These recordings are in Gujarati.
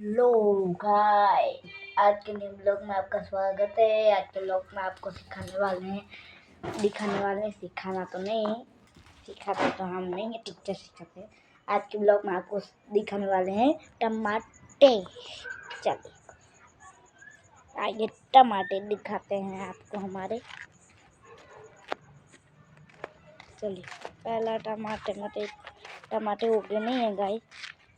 लो गाय आज के न्यू ब्लॉग में आपका स्वागत है आज के ब्लॉग में आपको सिखाने वाले हैं दिखाने वाले हैं सिखाना तो नहीं सिखाते तो हम नहीं है टीचर सिखाते हैं आज के ब्लॉग में आपको दिखाने वाले हैं टमाटे चलिए आगे टमाटे दिखाते हैं आपको हमारे चलिए पहला टमाटर मतलब टमाटे उगे नहीं है गाय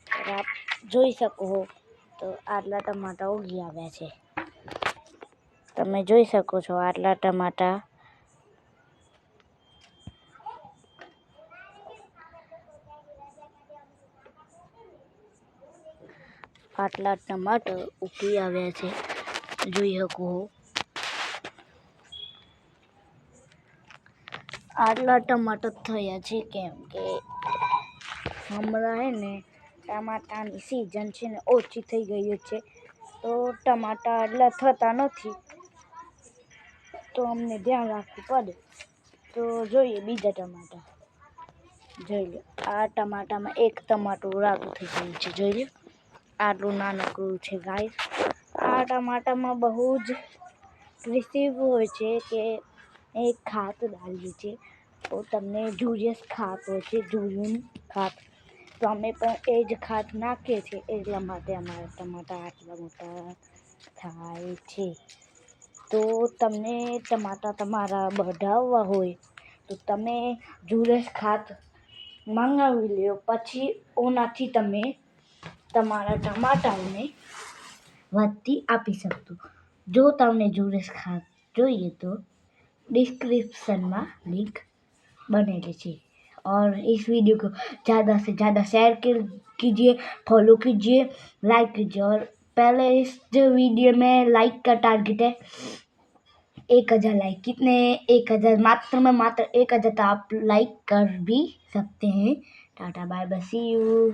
और आप જોઈ શકો છો તો આટલા ટમાટા ઉગી આવ્યા છે. તમે જોઈ શકો છો આટલા ટમાટા. આટલા ટમાટર ઉગી આવ્યા છે. જોઈ શકો આટલા ટમાટર થયા છે કેમ કે હમણાં હે ને ટમાટાની સિઝન છે ને ઓછી થઈ ગઈ છે. તો ટમાટા એટલા થતા નથી. તો અમને ધ્યાન રાખવું પડે. તો જોઈએ બીજા ટમાટા. જોઈ લો, આ ટમાટામાં એક ટમાટું રાતું થઈ ગયું છે. જોઈ લો, આટલું નાનકડું છે ગાય. આ ટમાટામાં બહુ જ રિસીવ હોય છે કે એક ખાત ડાલી છે. તો તમને જુરિયસ ખાત હોય છે જુરિયન ખાત. તો અમે પણ એ જ ખાત નાખીએ છીએ. એટલા માટે અમારા ટમાટા આટલા મોટા થાય છે. તો તમને ટમાટા તમારા બઢાવવા હોય તો તમે જુરસ ખાત મંગાવી લો પછી ઓનાથી તમે તમારા ટમાટાને વધતી આપી શકશો. જો તમને જુરસ ખાત જોઈએ તો ડિસ્ક્રિપ્શનમાં લિંક બનેલી છે. और इस वीडियो को ज़्यादा से ज़्यादा शेयर कीजिए फॉलो कीजिए लाइक कीजिए और पहले इस जो वीडियो में लाइक का टारगेट है एक हज़ार लाइक कितने, एक हज़ार मात्र में मात्र एक हज़ार तो आप लाइक कर भी सकते हैं। Tata bye bye see you